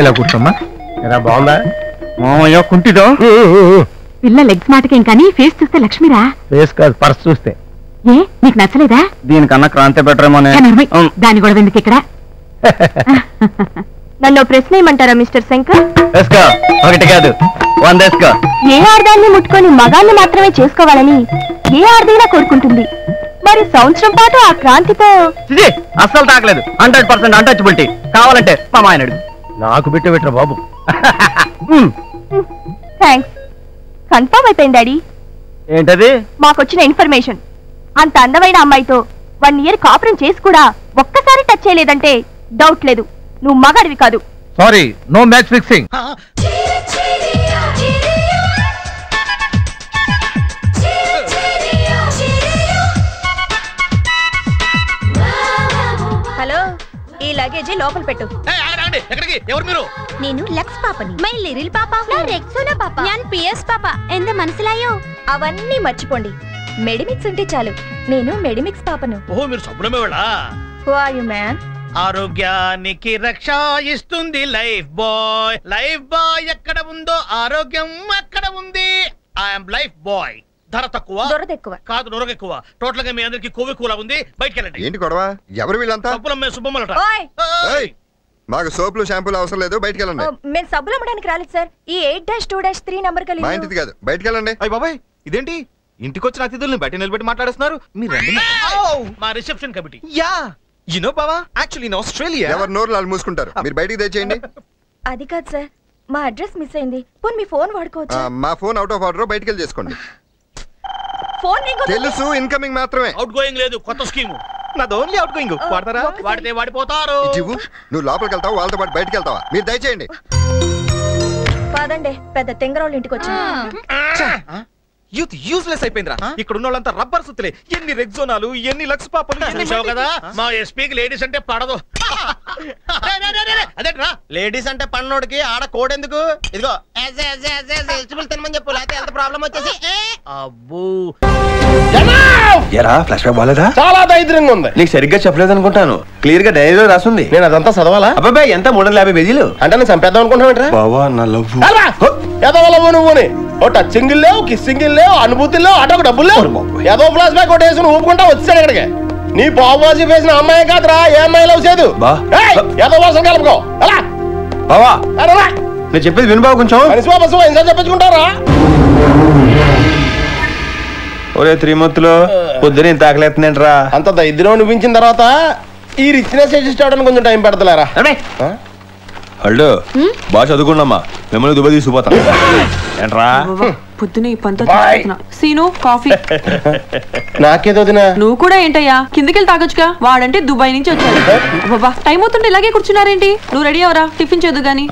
ఇలా కూర్చోమ్మా? ఎలా బాగుందా? మామయ్య కుంటిదో పిల్ల లెగ్స్ మాటకేం కానీ ఫేస్ చూస్తే లక్ష్మిరా? ఫేస్ కాదు పర్స్ చూస్తే. ఏ నీకు నచ్చలేదా? దీనికన్నా క్రాంతి ఉమ్. దాని గొడవ ఎందుకు ఇక్కడ? నన్ను ఓ ప్రశ్న ఏమంటారా మిస్టర్ శంకర్? వేసుకో ఒకటి కాదు వంద వేసుకో ఏ ఆడదాన్ని ముట్టుకొని మగాన్ని మాత్రమే చేసుకోవాలని ఏ ఆడదైనా కోరుకుంటుంది. మరి సంవత్సరం పాటు ఆ క్రాంతితో అస్సలు తాకలేదు. హండ్రెడ్ పర్సెంట్ అన్టచబిలిటీ కావాలంటే మా మాయన అడుగు నాకు బిట్ట బిట్ర బాబు. థ్యాంక్స్ కన్ఫర్మ్ అయిపోయింది డాడీ. ఏంటది? మాకొచ్చిన ఇన్ఫర్మేషన్. అంత అందమైన అమ్మాయితో వన్ ఇయర్ కాపురం చేసి కూడా ఒక్కసారి టచ్ చేయలేదంటే డౌట్ లేదు. నువ్వు మగాడివి కాదు. Sorry no match fixing hello ఈ లగేజ్ లోపల పెట్టు. ఎక్కడికి? ఎవరు మీరు? నేను లక్స్ పాపని. మై లిరిల్ పాప. రెక్సోనా పాప. ഞാൻ పిఎస్ పాప. ఎంత మనసులాయో. అవన్నీ మర్చిపోండి. మెడిమిక్స్ ఉంటే చాలు. నేను మెడిమిక్స్ పాపను. ఓహో మీరు సబ్బులమే వాళ్ళ హూ ఆర్ యు మ్యాన్ ఆరోగ్యానికి రక్ష ఇస్తుంది లైఫ్ బాయ్. లైఫ్ బాయ్ ఎక్కడ ఉందో ఆరోగ్యం అక్కడ ఉంది. I'm Lifebuoy. ధర తక్కువ. దొరదెక్కువ కాదు నొరగ ఎక్కువ. టోటల్గా మీ అందరికి కొవ్వు ఎక్కువలా ఉంది. బయటికి వెళ్ళండి. ఏంటి గొడవ? ఎవరు వీళ్ళంతా? సబ్బులమ్మే శుభమ్మలట ఓయ్! ఏయ్! మాకు సోపులు షాంపూలు అవసరం లేదు బయటికి వెళ్ళండి మేము సబ్బులు అమ్మడానికి రాలేదు సార్. ఈ eight dash two dash three number మా ఇంటిది కాదు. బయటికి వెళ్ళండి అయ్య బాబాయ్ ఇదేంటి? ఇంటికి వచ్చిన అతిథుల్ని బయట నిలబెట్టి మాట్లాడుతున్నారు మీరు రండి. మా reception committee. Yeah! You know బావా యాక్చువల్లీ ఇన్ ఆస్ట్రేలియా ఎవరు నోరు వాళ్ళు మూసుకుంటారు. మీరు బయటికి తెచ్చేయండి. అది కాదు సార్. మా అడ్రస్ మిస్ అయింది. పోనీ మీ ఫోన్ వాడుకోవచ్చు? మా ఫోన్ అవుట్ ఆఫ్ ఆర్డర్ బయటికి వెళ్ళి చేసుకోండి. ఫోన్ తెలుసు ఇన్కమింగ్ మాత్రమే. అవుట్ గోయింగ్ లేదు కొత్త స్కీమ్. నాది ఓన్లీ అవుట్ గోయింగ్ వాడతారా? వాడితే వాడిపోతారు. నువ్వు లోపలికి వెళ్తావు? వాళ్ళతో పాటు బయటికి వెళ్తావా? మీరు దయచేయండి. కాదండి పెద్ద తెంగరోళ్ళ ఇంటికి వచ్చి యూత్ యూస్లెస్ అయిపోయిందిరా. ఇక్కడ ఉన్న వాళ్ళంతా రబ్బర్ సుత్తులే. ఎన్ని రెగ్జోనాలు ఎన్ని లక్స్ పాపలు కదా? మా ఎస్పీకి లేడీస్ అంటే పడదు. అదేట్రా లేడీస్ అంటే పన్నోడికి ఆడ కోడ్ ఎందుకు? ఇదిగో. ఎలిజిబుల్ తినమని చెప్పు లేకపోతే ఎంత ప్రాబ్లం వచ్చేసి? అబ్బో. ఎరా ఫ్లాష్ బ్యాక్ బాలేదా చాలా దరిద్రంగా ఉంది. నీకు సరిగ్గా చెప్పలేదు అనుకుంటాను క్లియర్గా డైరీలో రాసింది. నేను అదంతా చదవాలా? అబ్బాయి ఎంత మూడు వందల యాభై పేజీలు? అంటే నేను చంపేద్దాం అనుకుంటున్నావు బావా నా లవ్. ఎదవలవు నువ్వుని ఓ టచ్చింగ్ లేవు కిస్సింగ్ లేవు అనుభూతి లేవు అటొక డబ్బులు లేవు. ఏదో ఫ్లాష్ బ్యాక్ ఒకటి వేసుకుని ఊపుకుంటా వచ్చాడు ఇక్కడికి. నీ బాబుజీ వేసిన అమ్మాయి కాదురా ఏ అమ్మాయి లవ్ చేయదు? బా. ఏయ్, ఏదో వాసన కలుపుకో. అలా బావా అలా నేను చెప్పేది విను బావ కొంచెం. మనిషి బాబు ఎంత చెప్పించుకుంటారా ఒరే త్రిమూర్తులు పొద్దున ఇంత ఆకలేస్తుందేంట్రా అంత దరిద్రం అనిపించిన తర్వాత ఈ రిచ్నెస్ అవడానికి కొంచెం టైం పెడతలేరా? ఆ? హలో బాగా చదువుకున్నామ్మా. మిమ్మల్ని దుబాయ్ తీసుకుపోతాను ఏంట్రా? పొద్దున ఈ పంతో Bye. తీసుకొస్తున్నా. సీను కాఫీ. నాకేదో నువ్వు కూడా ఏంటయ్యా? కిందకెళ్ళి తాగొచ్చుగా? వాడంటే దుబాయ్ నుంచి వచ్చాడు. బాబా టైం అవుతుంటే ఇలాగే కూర్చున్నారేంటి? నువ్వు రెడీ అవరా టిఫిన్ చేద్దు గాని.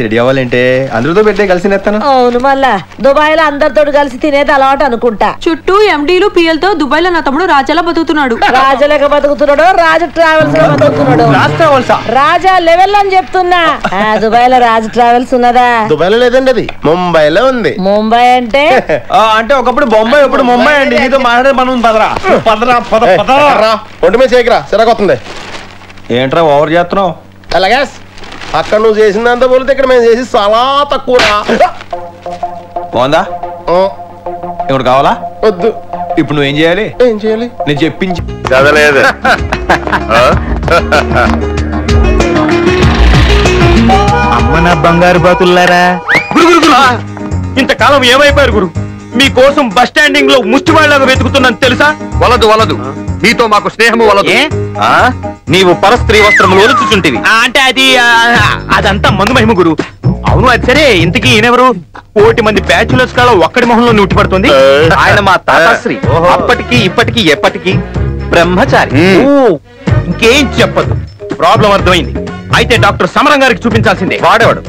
రెడీ అవ్వాలంటే? అందరితో పెట్టే కలిసి నేస్తాను అవును మళ్ళా దుబాయ్లో అందరితో కలిసి తినేది అలవాటు అనుకుంటా. చుట్టూ ఎండీలు పిఎల్తో దుబాయ్లో నా తమ్ముడు రాజాలా బతుకుతున్నాడు. రాజులకు బతుకుతున్నాడు? రాజు ట్రావెల్స్లో బతుకుతున్నాడు? రాజా లెవెల్ అని చెప్తున్నా. ఆ, దుబాయ్లో రాజు ట్రావెల్స్ ఉన్నదా? దుబాయ్లో లేదండి అది. ముంబైలో ఉంది. ముంబై అంటే అంటే ఒకప్పుడు బొంబాయి ఇప్పుడు ముంబై అండి. నీతో మాట్లాడే పని ఉంది పదరా. పదరా పద పదరా. రా ఒంటి మీద చేయకరా సిరగొస్తుంది ఏంట్రా ఓవర్ చేస్తున్నావు? అలాగే అక్కడ నువ్వు చేసిందంతా పోలితే ఇక్కడ మేము చేసి చాలా తక్కువ బాగుందా? ఇప్పుడు కావాలా? వద్దు. ఇప్పుడు నువ్వేం చేయాలి? ఏం చేయాలి? నేను చెప్పించి చదవలేదు. అమ్మ నా బంగారు బాతుల్లారా? ఇంతకాలం ఏమైపోయారు గురు? మీకోసం బస్ స్టాండింగ్లో ముష్టి వాళ్ళగా వెతుకుతున్నాను తెలుసా? వలదు వలదు. నీతో మాకు స్నేహము వలదు. ఏ? ఆ? నీవు పరస్త్రీ వస్త్రములు ఒలుచుచుంటివి. ఆ, అంటే అది ఆ, అదంతా మందు మహిమ గురు. అవును అది సరే. ఇంతకీ ఈయనెవరు? కోటి మంది బ్యాచులర్స్ కాల ఒక్కడి మొహంలో నూటి పడుతుంది. ఆయన మా తాతాశ్రీ. అప్పటికి ఇప్పటికి ఎప్పటికి బ్రహ్మచారి. ఓ, ఇంకేం చెప్పదు. ప్రాబ్లం అర్థమైంది. అయితే డాక్టర్ సమరం గారికి చూపించాల్సిందే. వాడేవాడు.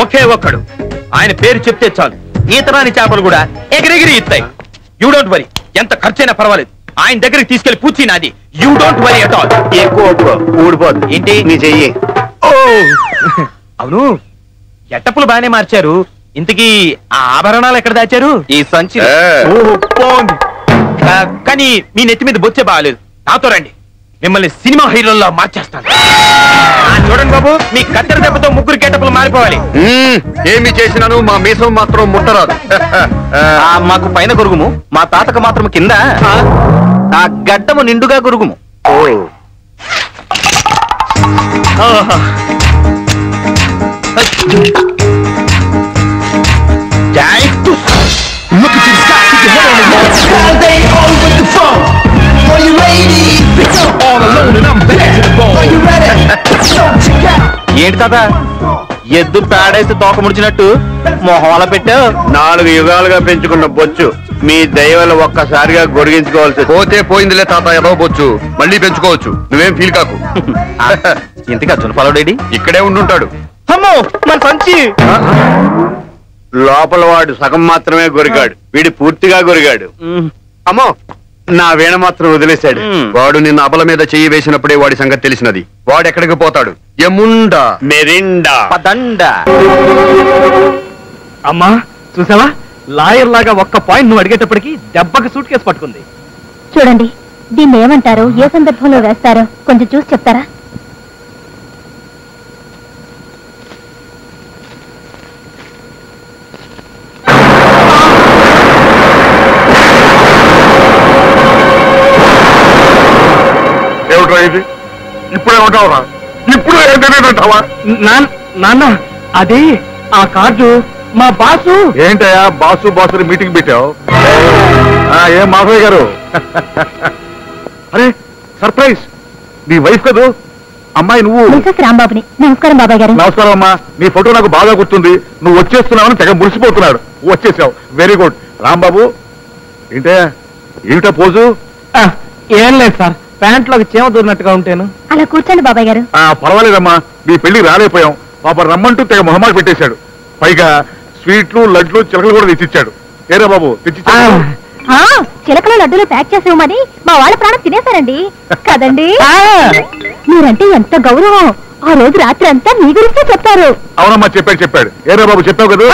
ఒకే ఒక్కడు. ఆయన పేరు చెప్తే చాలు. ఈతరాని చేపలు కూడా ఎగిరెగిరి ఇస్తాయి. యూ డోంట్ వరీ ఎంత ఖర్చైనా పర్వాలేదు. ఆయన దగ్గరికి తీసుకెళ్ళి పూచి నాది. You don't worry at all ఎక్కువ ఏంటి? నీ చెయ్యి. ఓ! అవును. ఎట్టప్పులు బాగానే మార్చారు. ఇంతకీ ఆ ఆభరణాలు ఎక్కడ దాచారు? ఈ సంచి కానీ మీ నెత్తి మీద బొచ్చే బాగాలేదు. నాతో రండి. మిమ్మల్ని సినిమా హీరోల్లో మార్చేస్తాను. చూడండి బాబు మీ కత్తెర దెబ్బతో ముగ్గురు గెటపులు మారిపోవాలి. ఏమి చేసినాను మా మీసం మాత్రం ముట్టరాదు. ఆ, మాకు పైన గురుగుము మా తాతకు మాత్రం కింద. ఆ? గడ్డము నిండుగా గురుగుము. ఆహా. తాత ఎద్దు పేడేసి తోక ముడిచినట్టు మొహంలా పెట్టావు నాలుగు యుగాలుగా పెంచుకున్న బొచ్చు మీ దయవల్ల ఒక్కసారిగా గొరిగించుకోవాల్సి పోతే పోయిందిలే తాత ఏదో బొచ్చు. మళ్ళీ పెంచుకోవచ్చు. నువ్వేం ఫీల్ కాకు. ఇంతగా చునపాలడేడి ఇక్కడే ఉండుంటాడు. అమ్మో మన సంచి. లోపల వాడు సగం మాత్రమే గొరిగాడు. వీడి పూర్తిగా గొరిగాడు. అమ్మో నా వీణ మాత్రం వదిలేశాడు. వాడు నిన్న అబల మీద చెయ్యి వేసినప్పుడే వాడి సంగతి తెలిసినది. వాడు ఎక్కడికి పోతాడు? ఎముండా మెరిండా. పదండ. అమ్మా చూసావా? లాయర్ లాగా ఒక్క పాయింట్ నువ్వు అడిగేటప్పటికి దెబ్బకి సూట్ కేసు పట్టుకుంది. చూడండి దీన్ని ఏమంటారు? ఏ సందర్భంలో వేస్తారో? కొంచెం చూసి చెప్తారా? ఇప్పుడే ఉంటావురా ఇప్పుడు ఏంటంటావా నాన్న అది ఆ కార్డు మా బాసు. ఏంటయ్యా బాసు బాసు మీటింగ్ పెట్టావు? ఆ, ఏం మాధవయ్య గారు? అరే సర్ప్రైజ్! నీ వైఫ్ కదూ? అమ్మాయి నువ్వు. రాంబాబుని. నమస్కారం బాబాయ్ గారు. నమస్కారం అమ్మా. నీ ఫోటో నాకు బాగా గుర్తుంది. నువ్వు వచ్చేస్తున్నావని తెగ మురిసిపోతున్నాడు. వచ్చేసావు. వెరీ గుడ్ రాంబాబు ఏంటే ఏమిటా పోజు ఏం లేదు సార్. ప్యాంట్లోకి చీమ దూరినట్టుగా ఉంటాను? అలా కూర్చోండి బాబాయ్ గారు. ఆ, పర్వాలేదమ్మా. నీ పెళ్ళి రాలేపోయాం పాప రమ్మంటూ తెగ మొహమాట పెట్టేశాడు. పైగా స్వీట్లు లడ్లు చిలకలు కూడా తెచ్చిచ్చాడు. ఏరా బాబు తెచ్చిచ్చాడు ఆ, చిలకల లడ్డూలు ప్యాక్ చేసి ఇవ్వమని మా వాళ్ళ ప్రాణం తినేశారండి. కదండి? మీరంటే ఎంత గౌరవం. ఆ రోజు రాత్రి అంతా మీ గురించే చెప్పారు అవునమ్మా చెప్పాడు చెప్పాడు. ఏరా బాబు చెప్పావు కదా?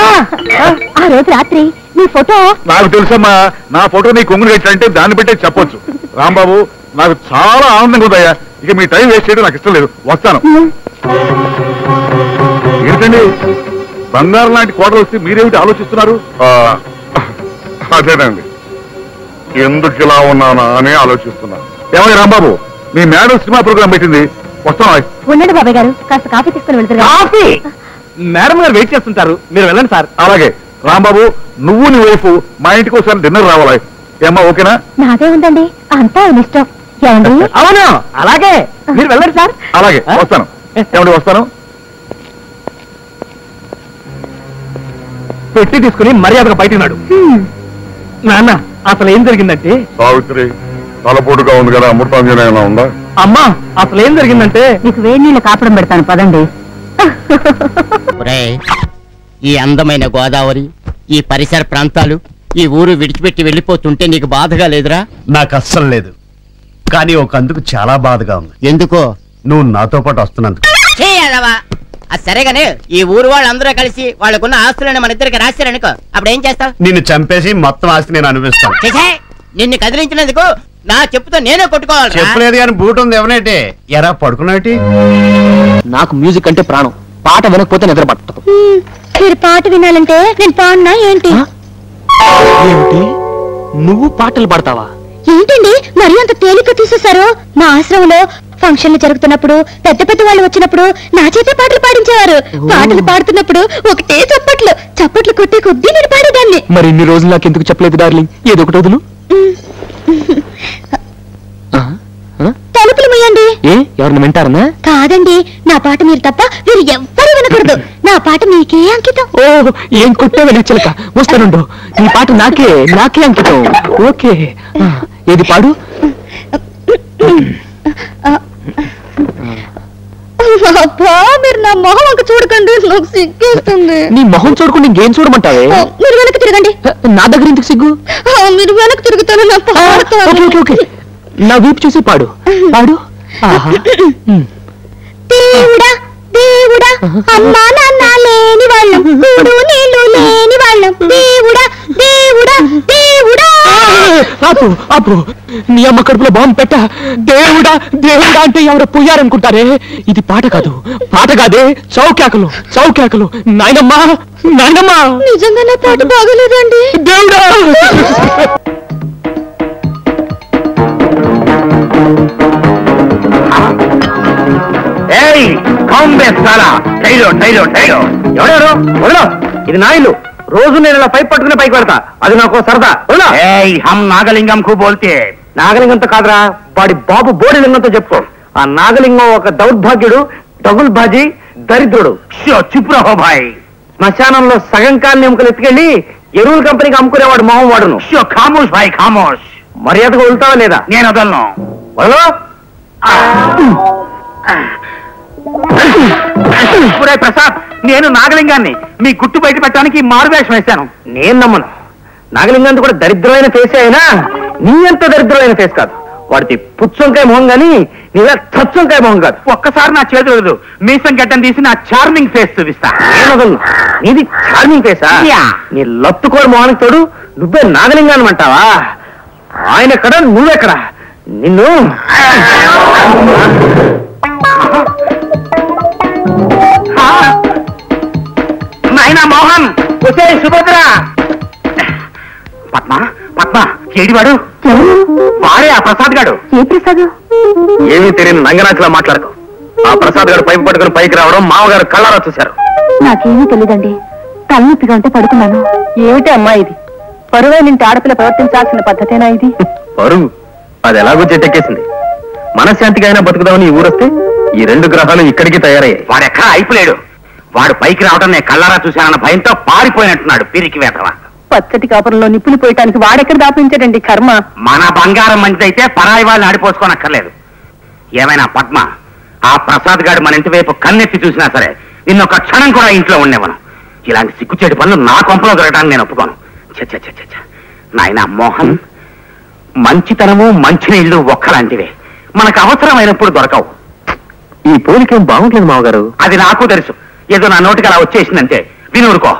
ఆ, రోజు రాత్రి మీ ఫోటో నాకు తెలుసమ్మా నా ఫోటో నీ కొంగులు అంటే దాన్ని పెట్టే చెప్పొచ్చు. రాంబాబు నాకు చాలా ఆనందంగా ఉందయ్యా. ఇక మీ టైం వేస్ట్ చేయడం నాకు ఇష్టం లేదు. వస్తాను. ఏంటండి? బంగారం లాంటి కోటలు వస్తే మీరేమిటి ఆలోచిస్తున్నారు? అదేనండి. ఎందుకు ఇలా ఉన్నానా అని ఆలోచిస్తున్నా. ఏమయ్య రాంబాబు మీ మేడం సినిమా ప్రోగ్రామ్ పెట్టింది. వస్తావా ఉండండి బాబాయ్ గారు కాస్త కాఫీ తీసుకుని వెళ్తారు కాఫీ? మేడం గారు వెయిట్ చేస్తుంటారు. మీరు వెళ్ళండి సార్. అలాగే. రాంబాబు నువ్వు నీ వైపు మా ఇంటికి ఒకసారి డిన్నర్ రావాలి. ఏమ్మా ఓకేనా? నాదే ఉందండి. అంతా ఆయన ఇష్టం. ఏమండి? అవును అలాగే. మీరు వెళ్ళండి సార్. అలాగే వస్తాను. ఏమండి వస్తాను? పెట్టి తీసుకుని మర్యాదగా బయటన్నాడు. నాన్న అసలు ఏం జరిగిందంటే? సావిత్రి తలపోటుగా ఉంది కదా అమృతాంజనేయన ఉందా? అమ్మా అసలు ఏం జరిగిందంటే? మీకు వేడి నీళ్ళు కాపడం పెడతాను పదండి. ఒరేయ్, ఈ అందమైన గోదావరి ఈ పరిసర ప్రాంతాలు ఈ ఊరు విడిచిపెట్టి వెళ్ళిపోతుంటే నీకు బాధగా లేదురా? నాకు అస్సలు లేదు. కానీ ఒక అందుకు చాలా బాధగా ఉంది. ఎందుకో? నువ్వు నాతో పాటు వస్తున్నందుకు. అది సరేగానే ఈ ఊరు వాళ్ళందరూ కలిసి వాళ్ళకున్న ఆస్తులను మన ఇద్దరికి రాశారనుకో అప్పుడు ఏం చేస్తావు? నిన్ను చంపేసి మొత్తం ఆస్తి నేను అనిపిస్తాను నిన్ను కదిలించినందుకు నా చెప్పుతో నేనే కొట్టుకోవాలి చెప్పలేదు కానీ బూట్ ఉంది ఎవనేటి? ఎరా పడుకున్నటి నాకు మ్యూజిక్ అంటే ప్రాణం. పాట వినకపోతే నిద్ర పట్టదు. మీరు పాట వినాలంటే నేను పాడినా ఏంటి? ఏమిటి? నువ్వు పాటలు పాడతావా? ఏంటండి? మరీ అంత తేలిక తీసేశారు? మా ఆశ్రమంలో ఫంక్షన్లు జరుగుతున్నప్పుడు పెద్ద పెద్ద వాళ్ళు వచ్చినప్పుడు నా చేతే పాటలు పాడించేవారు. పాటలు పాడుతున్నప్పుడు ఒకటే చప్పట్లు. చప్పట్లు కొట్టే కొద్దీ నేను పాడేదాన్ని. మరి ఇన్ని రోజులు నాకు ఎందుకు చెప్పలేదు డార్లింగ్? ఏదో ఒకటి వదులు? తలుపులు ఏ? ఎవరిని వింటారనా కాదండి నా పాట మీరు తప్ప మీరు ఎవ్వరూ వినకూడదు. నా పాట మీకే అంకితం. ఓ ఏం కొట్టావే చిలక? వస్తానుండు. నీ పాట నాకే నాకే అంకితం. ఓకే. ఏది పాడు? అబ్బా మీరు నా మొహం వంక చూడకండి. నాకు సిగ్గేస్తుంది నీ మొహం చూడకుండా ఇంకేం చూడమంటావే? మీరు వెనక్కి తిరగండి. నా దగ్గర ఎందుకు సిగ్గు? మీరు వెనక్కి తిరుగుతాను నా పాడతాను. ఓకే. నా వీపు చూసి పాడు. పాడు. దేవుడా దేవుడా అమ్మా నాన్న లేని వాళ్ళం. కూడు నీళ్ళు లేని వాళ్ళం. దేవుడా దేవుడా దేవుడా దేవుడా. ఆపు ఆపు. నీ అమ్మ కడుపులో బాంబు పెట్ట. దేవుడా దేవుడా అంటే ఎవరు పోయారనుకుంటారే ఇది పాట కాదు. పాట కాదే. చౌకాకలు చౌకాకలు నాయనమ్మా నాయనమ్మా. నిజంగా నా పాట బాగోలేదండి. దేవుడా. ఏయ్ కాంబే సాలా టైలో టైలో టైలో. ఎవరెవరు? వదలో. ఇది నా ఇల్లు. రోజు నేను ఇలా పైప్ పట్టుకుని పైకి పెడతా అది నాకు సరదా. వదలో. ఏయ్ హమ్ నాగలింగం కు బోల్తే. నాగలింగంతో కాదురా వాడి బాబు బోడిలింగంతో చెప్పుకో. ఆ నాగలింగం ఒక దౌర్భాగ్యుడు డబుల్ బాజీ దరిద్రుడు చుప్ రహో భాయ్. శ్మశానంలో సగం కాలు ఎముకలు ఎత్తుకెళ్ళి ఎరువుల కంపెనీకి అమ్ముకునేవాడు మొహం వాడును. ఖామోష్ భాయ్ ఖామోష్. మర్యాదగా వదులుతావా లేదా? నేను వదలను. వదలో. ఒరే ప్రసాద్ నేను నాగలింగాన్ని. మీ గుట్టు బయట పెట్టడానికి మారువేషం వేశాను. నేను నమ్మను. నాగలింగాన్ని కూడా దరిద్రమైన ఫేసే అయినా నీ అంత దరిద్రమైన ఫేస్ కాదు. వాడిది పుచ్చంకాయ మొహం గాని నీలా చచ్చంకాయ మొహం కాదు. ఒక్కసారి నా చేతులు వదులు మీసం గడ్డం తీసి నా చార్మింగ్ ఫేస్ చూపిస్తా. నేను వదలను. నీది చార్మింగ్ ఫేసా? నీ లత్తుకోడు మొహానికి తోడు నువ్వే నాగలింగాన్ని అంటావా? ఆయన ఎక్కడ నువ్వెక్కడ? నిన్ను. నాయనా మోహన్. వచ్చే సుభద్ర. పద్మ పద్మ ఏడివాడు? వాడే ఆ ప్రసాద్ గాడు. ఏ ప్రసాద్? ఏమీ తెలియని నంగనాచిలా మాట్లాడకు. ఆ ప్రసాద్ గారు పైపు పట్టుకుని పైకి రావడం మామగారు కళ్ళారా చూశారు. నాకేమీ తెలియదండి. తలనొప్పిగా ఉంటే పడుకున్నాను. ఏమిటి అమ్మా ఇది? పరువైన ఇంటి ఆడపిల్ల ప్రవర్తించాల్సిన పద్ధతేనా ఇది? పరుగు అది ఎలాగో చెట్టెక్కేసింది. మనశ్శాంతిగా అయినా బతుకుదామని ఈ ఊరొస్తే ఈ రెండు గ్రహాలు ఇక్కడికి తయారయ్యాయి. వాడు ఎక్కడ అయిపోలేడు వాడు పైకి రావడం నేను కళ్ళారా చూశానన్న భయంతో పారిపోయినట్టున్నాడు పిరికి వేతవా పచ్చటి కాపురంలో నిప్పులు పోయటానికి వాడెక్కడ దాపించాడండి కర్మ? మన బంగారం మంచిదైతే పరాయి వాళ్ళని ఆడిపోసుకోనక్కర్లేదు. ఏమైనా పద్మ ఆ ప్రసాద్ గారు మన ఇంటి వైపు కన్నెత్తి చూసినా సరే నిన్నొక క్షణం కూడా ఇంట్లో ఉండేవను. ఇలాంటి సిగ్గుచేటి పనులు నా కొంపలో దొరకడానికి నేను ఒప్పుకోను. చచ్చ నాయన మోహన్ మంచితనము మంచినీళ్ళు ఒక్కలాంటివే. మనకు అవసరమైనప్పుడు దొరకవు. ఈ పోలికేం బాగుంటుంది మావగారు అది నాకు తెలుసు. ఏదో నా నోటికి అలా వచ్చేసిందంటే వినూరుకో.